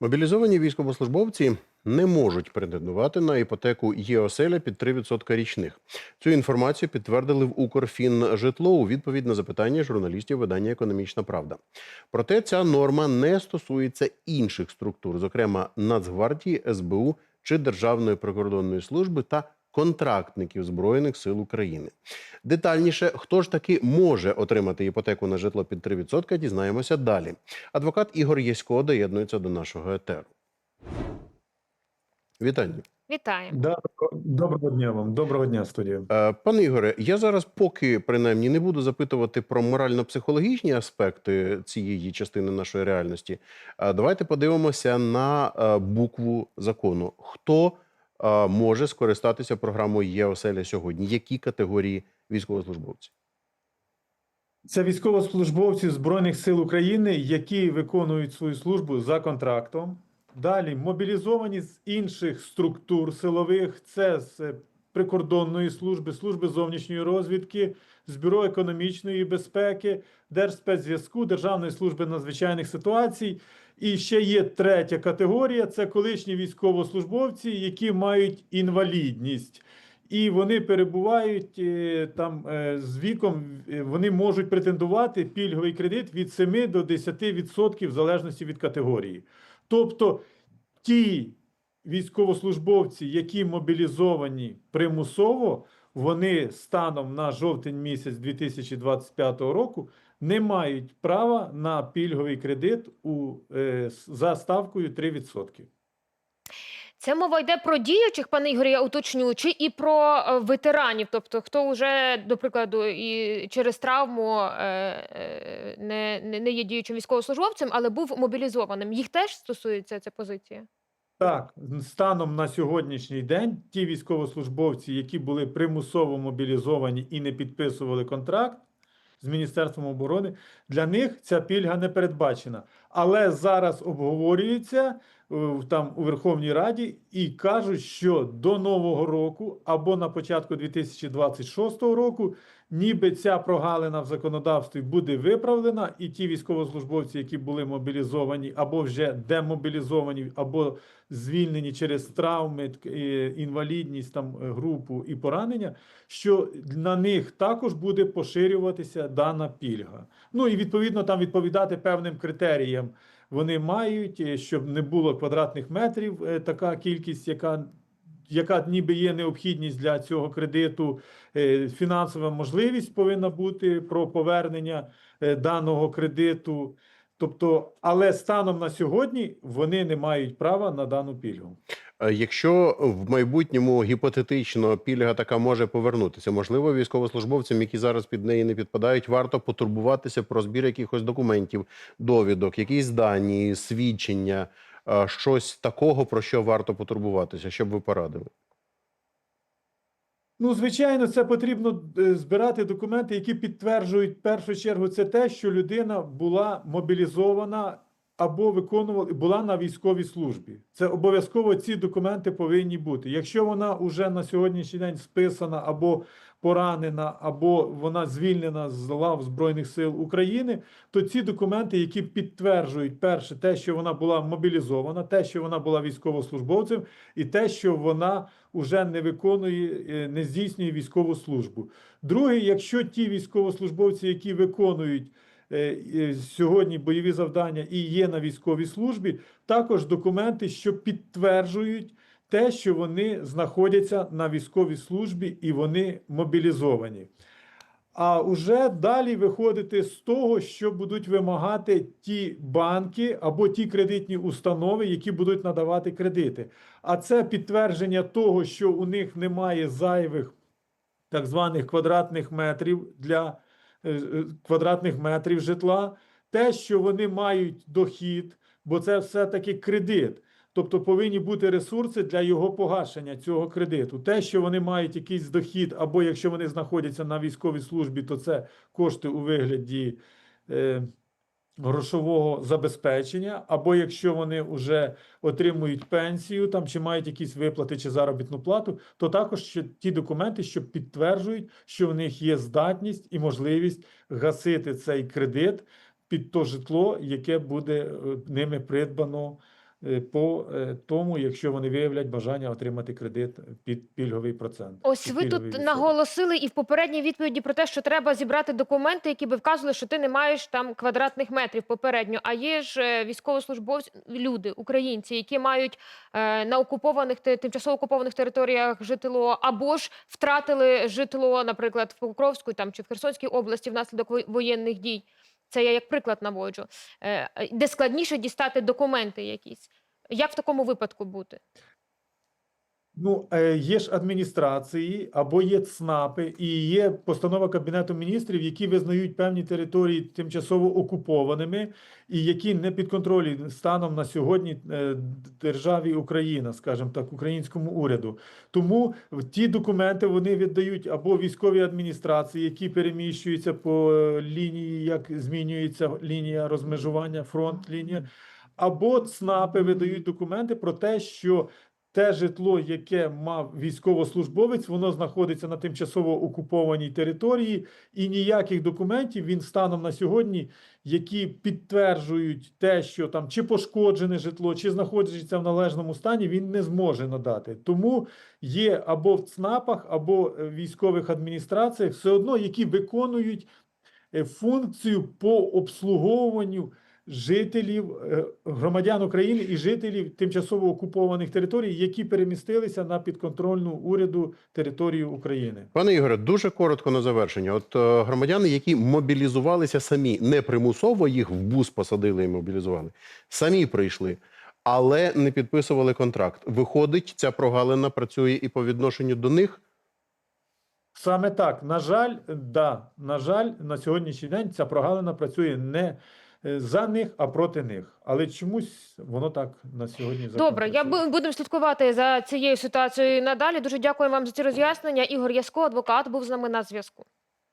Мобілізовані військовослужбовці не можуть претендувати на іпотеку ЄОСЕЛЯ під 3% річних. Цю інформацію підтвердили в Укрфінжитло у відповідь на запитання журналістів видання Економічна Правда. Проте ця норма не стосується інших структур, зокрема Нацгвардії, СБУ чи Державної прикордонної служби та контрактників Збройних сил України. Детальніше, хто ж таки може отримати іпотеку на житло під 3%, дізнаємося далі. Адвокат Ігор Єсько доєднується до нашого етеру. Вітання. Вітаємо. Доброго дня вам, доброго дня, студія. Е, Пане Ігоре, я зараз поки принаймні не буду запитувати про морально-психологічні аспекти цієї частини нашої реальності. Е, Давайте подивимося на е, букву закону. Хто може скористатися програмою ЄОСЕЛЯ сьогодні? Які категорії військовослужбовців? Це військовослужбовці Збройних сил України, які виконують свою службу за контрактом. Далі мобілізовані з інших структур силових, це з е, прикордонної служби, служби зовнішньої розвідки, з бюро економічної безпеки, Держспецзв'язку, Державної служби надзвичайних ситуацій. І ще є третя категорія: це колишні військовослужбовці, які мають інвалідність. І вони перебувають е, там е, з віком, е, вони можуть претендувати пільговий кредит від 7 до 10% в залежності від категорії. Тобто ті військовослужбовці, які мобілізовані примусово, вони станом на жовтень місяць 2025 року не мають права на пільговий кредит у, е, за ставкою 3%. Це мова йде про діючих, пане Ігорі, я уточню, чи і про е, ветеранів, тобто хто вже, до прикладу, і через травму е, е, не, не, не є діючим військовослужбовцем, але був мобілізованим. Їх теж стосується ця позиція? Так, станом на сьогоднішній день ті військовослужбовці, які були примусово мобілізовані і не підписували контракт з Міністерством оборони, для них ця пільга не передбачена. Але зараз обговорюється е, там у Верховній Раді і кажуть, що до нового року або на початку 2026 року, ніби ця прогалина в законодавстві буде виправлена, і ті військовослужбовці, які були мобілізовані або вже демобілізовані, або звільнені через травми, е, інвалідність, там е, групу і поранення, що на них також буде поширюватися дана пільга. Ну і відповідно там відповідати певним критеріям. Вони мають, е, щоб не було квадратних метрів, така кількість, яка яка ніби є необхідність для цього кредиту, е, фінансова можливість повинна бути про повернення е, даного кредиту. Тобто, але станом на сьогодні вони не мають права на дану пільгу. Е, Якщо в майбутньому гіпотетично пільга така може повернутися, можливо, військовослужбовцям, які зараз під неї не підпадають, варто потурбуватися про збір якихось документів, довідок, якісь дані, свідчення, щось такого, про що варто потурбуватися, щоб ви порадили. Ну, звичайно, це потрібно е, збирати документи, які підтверджують в першу чергу це те, що людина була мобілізована або виконувала була на військовій службі. Це обов'язково ці документи повинні бути. Якщо вона вже на сьогоднішній день списана або поранена, або вона звільнена з лав Збройних сил України, то ці документи, які підтверджують перше, те, що вона була мобілізована, те, що вона була військовослужбовцем, і те, що вона вже не виконує, е, не здійснює військову службу. Друге, якщо ті військовослужбовці, які виконують сьогодні бойові завдання і є на військовій службі, також документи, що підтверджують те, що вони знаходяться на військовій службі і вони мобілізовані. А вже далі виходити з того, що будуть вимагати ті банки або ті кредитні установи, які будуть надавати кредити. А це підтвердження того, що у них немає зайвих так званих квадратних метрів для е, е, квадратних метрів житла, те, що вони мають дохід, бо це все-таки кредит. Тобто повинні бути ресурси для його погашення цього кредиту. Те, що вони мають якийсь дохід, або якщо вони знаходяться на військовій службі, то це кошти у вигляді е, грошового забезпечення, або якщо вони вже отримують пенсію там чи мають якісь виплати чи заробітну плату, то також ще ті документи, що підтверджують, що в них є здатність і можливість гасити цей кредит під то житло, яке буде е, ними придбано по е, тому, якщо вони виявлять бажання отримати кредит під пільговий процент. Ось ви тут відсоток. наголосили і в попередній відповіді про те, що треба зібрати документи, які би вказували, що ти не маєш там квадратних метрів попередньо. А є ж е, військовослужбовці, люди, українці, які мають е, на окупованих тимчасово окупованих територіях житло, або ж втратили житло, наприклад, в Покровську там чи в Херсонській області внаслідок воєнних дій. Це я як приклад наводжу, е, е, де складніше дістати документи якісь. Як в такому випадку бути? Ну, е, є ж адміністрації або є ЦНАПи, і є постанова Кабінету міністрів, які визнають певні території тимчасово окупованими, і які не підконтролі станом на сьогодні е, державі Україна, скажімо так, українському уряду. Тому ті документи вони віддають або військові адміністрації, які переміщуються по е, лінії, як змінюється лінія розмежування, фронт лінія, або ЦНАПи видають документи про те, що те житло, яке мав військовослужбовець, воно знаходиться на тимчасово окупованій території, і ніяких документів він станом на сьогодні, які підтверджують те, що там чи пошкоджене житло, чи знаходиться в належному стані, він не зможе надати. Тому є або в ЦНАПах, або е, військових адміністраціях, все одно, які виконують е, функцію по обслуговуванню жителів, е, громадян України і жителів тимчасово окупованих територій, які перемістилися на підконтрольну уряду територію України. Пане Ігоре, дуже коротко на завершення. От е, громадяни, які мобілізувалися самі, не примусово їх в бус посадили і мобілізували, самі прийшли, але не підписували контракт. Виходить, ця прогалина працює і по відношенню до них. Саме так, на жаль, да, на жаль, на сьогоднішній день ця прогалина працює не за них, а проти них. Але чомусь воно так на сьогодні Добре, я будемо слідкувати за цією ситуацією надалі. Дуже дякую вам за ці роз'яснення. Ігор Яско, адвокат, був з нами на зв'язку.